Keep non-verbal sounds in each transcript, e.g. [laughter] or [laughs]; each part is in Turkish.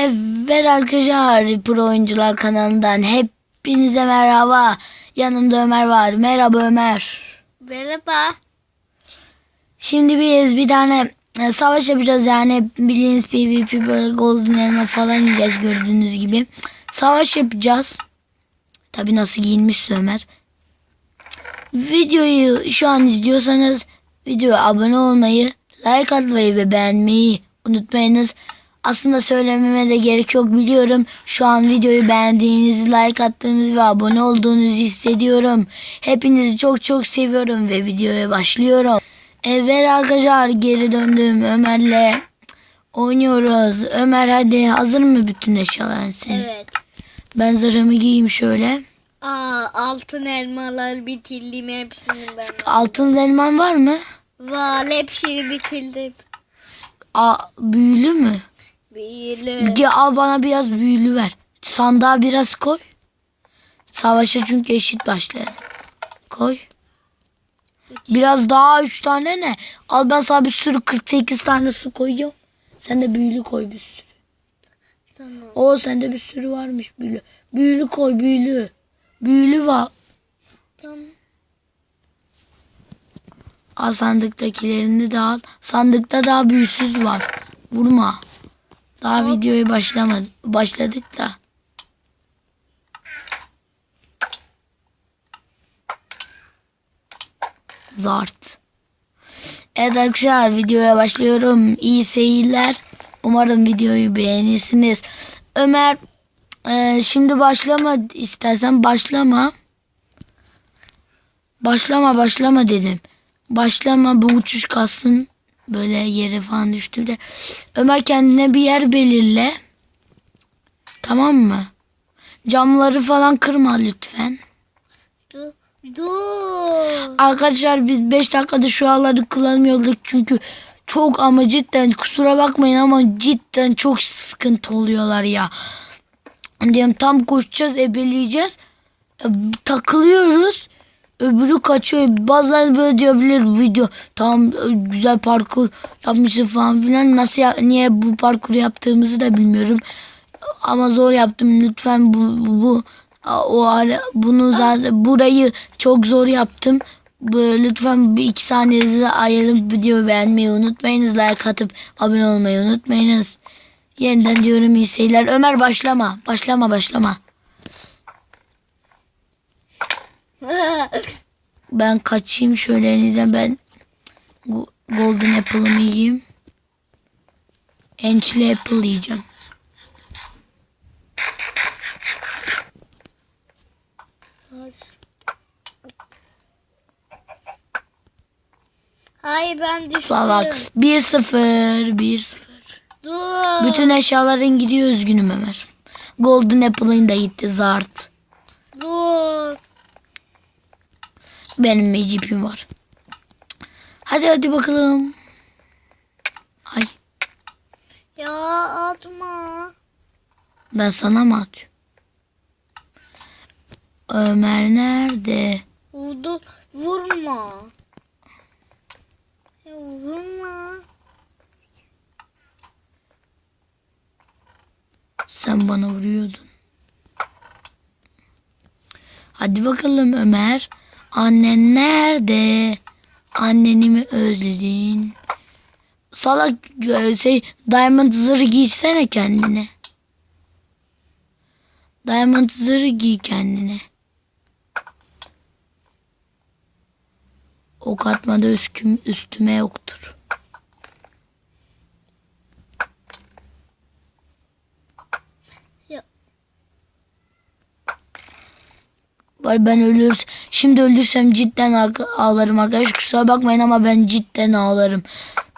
Evet arkadaşlar Pro Oyuncular kanalından hepinize merhaba. Yanımda Ömer var. Merhaba Ömer. Merhaba. Şimdi biz bir tane e, savaş yapacağız yani bildiğiniz PvP böyle golden elma falan yiyeceğiz gördüğünüz gibi. Savaş yapacağız. Tabi nasıl giyinmiş Ömer. Videoyu şu an izliyorsanız videoya abone olmayı, like atmayı ve beğenmeyi unutmayınız. Aslında söylememe de gerek yok biliyorum. Şu an videoyu beğendiğinizi, like attığınızı ve abone olduğunuzu hissediyorum. Hepinizi çok çok seviyorum ve videoya başlıyorum. Evet arkadaşlar geri döndüm Ömer'le oynuyoruz. Ömer hadi hazır mı bütün eşyaların senin? Evet. Ben zırhımı giyeyim şöyle. Aa altın elmalar bitirdim hepsini ben. Altın elman var mı? Var hepsini bitirdim. Aa, büyülü mü? Büyülü. Gel al bana biraz büyülü ver. Sandığa biraz koy. Savaşa çünkü eşit başlayalım. Koy. Biraz daha üç tane ne? Al ben sana bir sürü 48 tane su koyuyorum. Sen de büyülü koy bir sürü. Tamam. O sende bir sürü varmış büyülü. Büyülü koy büyülü. Büyülü var. Tamam. Al sandıktakilerini de al. Sandıkta daha büyüsüz var. Vurma. Daha videoya başlamadı. Başladık da. Zart. Evet arkadaşlar videoya başlıyorum. İyi seyirler. Umarım videoyu beğenirsiniz. Ömer e, şimdi başlama istersen başlama. Başlama başlama dedim. Başlama bu uçuş kalsın. Böyle yere falan düştüğünde. Ömer kendine bir yer belirle. Tamam mı? Camları falan kırma lütfen. Dur. Dur. Arkadaşlar biz 5 dakikada şu ağları kullanmıyorduk çünkü çok ama cidden kusura bakmayın ama cidden çok sıkıntı oluyorlar ya. Diyelim tam koşacağız ebeleyeceğiz. E, takılıyoruz. Öbürü kaçıyor. Bazıları böyle diyebilir video tam e, güzel parkur yapmışsın falan filan. Nasıl ya- niye bu parkuru yaptığımızı da bilmiyorum. Ama zor yaptım. Lütfen bu bu, bu o hala- bunu zaten burayı çok zor yaptım. Böyle lütfen bir iki saniyenizi ayırıp videoyu beğenmeyi unutmayınız. Like atıp abone olmayı unutmayınız. Yeniden diyorum iyi seyirler. Ömer başlama. Başlama başlama. Ben kaçayım şöyle eniden ben Go- Golden Apple'ımı yiyeyim. Enchli Apple yiyeceğim. Hayır ben düştüm. Salak. 1-0. 1-0. Dur. Bütün eşyaların gidiyor üzgünüm Ömer. Golden Apple'ın da gitti zart. Dur. Benim mecipim var. Hadi hadi bakalım. Ay Ya atma. ben sana mı atıyorum? Ömer nerede? Dur. Vurma. Ya vurma. Sen bana vuruyordun. Hadi bakalım Ömer. Annen nerede? Anneni mi özledin? Salak e, şey diamond zırhı giysene kendine. Diamond zırhı giy kendine. Ok atmada üsküm, üstüme yoktur. Ya. Var ben ölür şimdi ölürsem cidden ağlarım arkadaş kusura bakmayın ama ben cidden ağlarım.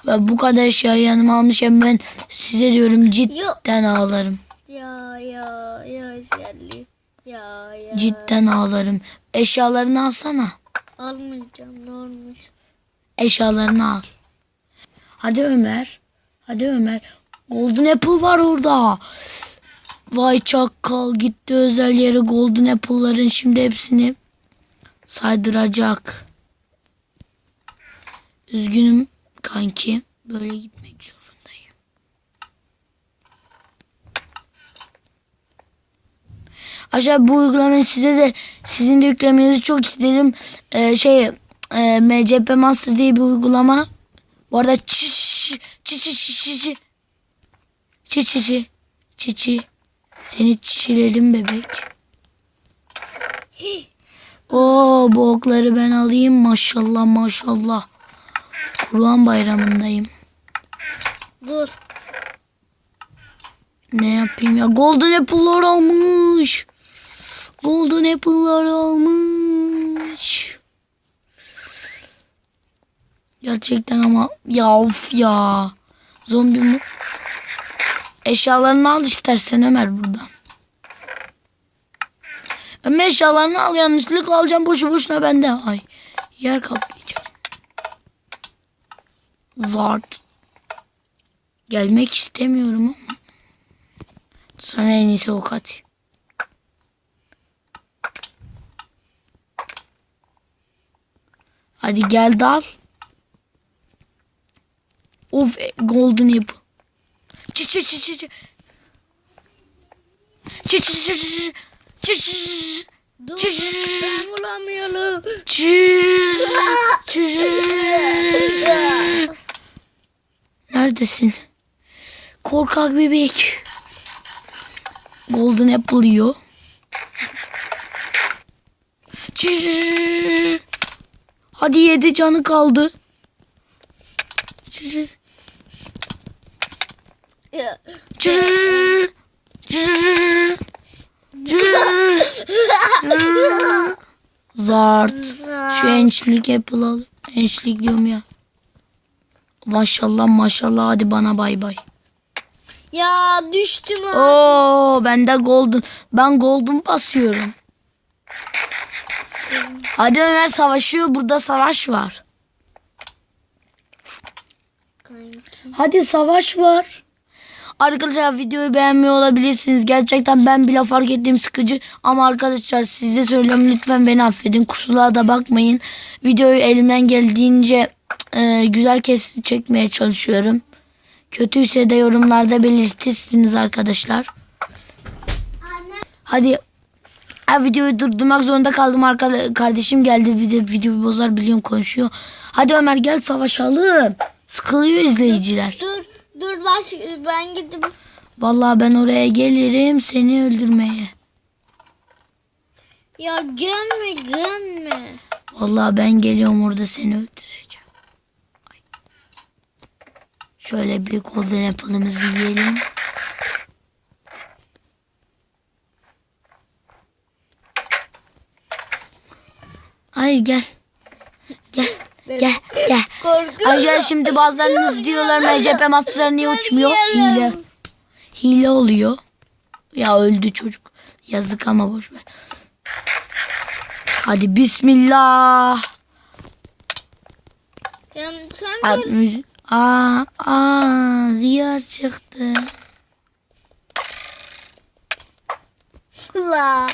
Ve bu kadar eşyayı yanıma almışım ben size diyorum cidden ağlarım. Ya ya ya geldi. Ya ya. Cidden ağlarım. Eşyalarını alsana. Almayacağım ne olmuş. Eşyalarını al. Hadi Ömer. Hadi Ömer. Golden Apple var orada. Vay çakal gitti özel yere Golden Apple'ların şimdi hepsini saydıracak. Üzgünüm kanki. Böyle gitmek zorundayım. Aşağı bu uygulamayı size de sizin de yüklemenizi çok isterim. Ee, şey e, MCP Master diye bir uygulama. Bu arada çiş çiş çiş çiş çiş çiş çiş çiş çiş seni çiledim bebek. [laughs] Oo bu okları ben alayım maşallah maşallah. Kurban bayramındayım. Dur. Ne yapayım ya? Golden Apple'lar almış. Golden Apple'lar almış. Gerçekten ama ya of ya. Zombi mi? Eşyalarını al istersen Ömer buradan. Ömer eşyalarını al yanlışlıkla alacağım boşu boşuna bende. Ay yer kaplayacağım. Zart. Gelmek istemiyorum ama. Sana en iyisi ok atayım. Hadi gel dal. Of golden apple. Çı çı çı çı çı. Çı çı çı çı çı. Çiş. Dur. Çiş. Ben vuramayalım. Çiş. Çiş. Neredesin? Korkak bebek. Golden Apple yiyor. Çiş. Hadi yedi canı kaldı. Çiş. Çiş. Zart. Şu ençlik apple al. Ençlik diyorum ya. Maşallah maşallah hadi bana bay bay. Ya düştüm ha. Oo bende golden. Ben golden basıyorum. Hadi Ömer savaşıyor. Burada savaş var. Hadi savaş var. Arkadaşlar videoyu beğenmiyor olabilirsiniz. Gerçekten ben bile fark ettiğim sıkıcı. Ama arkadaşlar size söylüyorum lütfen beni affedin. Kusurlara da bakmayın. Videoyu elimden geldiğince e, güzel kes çekmeye çalışıyorum. Kötüyse de yorumlarda belirtirsiniz arkadaşlar. Hadi. Ha, videoyu durdurmak zorunda kaldım. Arka, kardeşim geldi. Video, videoyu bozar biliyorum konuşuyor. Hadi Ömer gel savaşalım. Sıkılıyor izleyiciler. Dur. Dur baş, ben gittim. Vallahi ben oraya gelirim seni öldürmeye. Ya gelme gelme. Vallahi ben geliyorum orada seni öldüreceğim. Ay. Şöyle bir golden apple'ımızı yiyelim. Hayır. Gel. Gel şimdi bazılarınız diyorlar MCP masterları niye uçmuyor? Hile. Hile oluyor. Ya öldü çocuk. Yazık ama boş ver. Hadi bismillah. At müzik. Aa, aa, çıktı. La.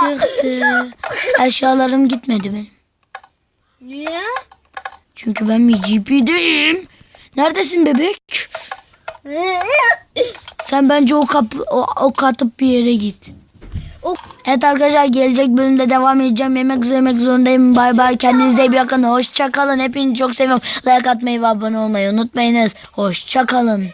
Çıktı. Eşyalarım gitmedi benim. Niye? Çünkü ben bir GP değilim. Neredesin bebek? Sen bence o kapı o, ok atıp bir yere git. O Evet arkadaşlar gelecek bölümde devam edeceğim. Yemek yemek zorundayım. Bay bay. Kendinize iyi bakın. Hoşça kalın. Hepinizi çok seviyorum. Like atmayı ve abone olmayı unutmayınız. Hoşça kalın.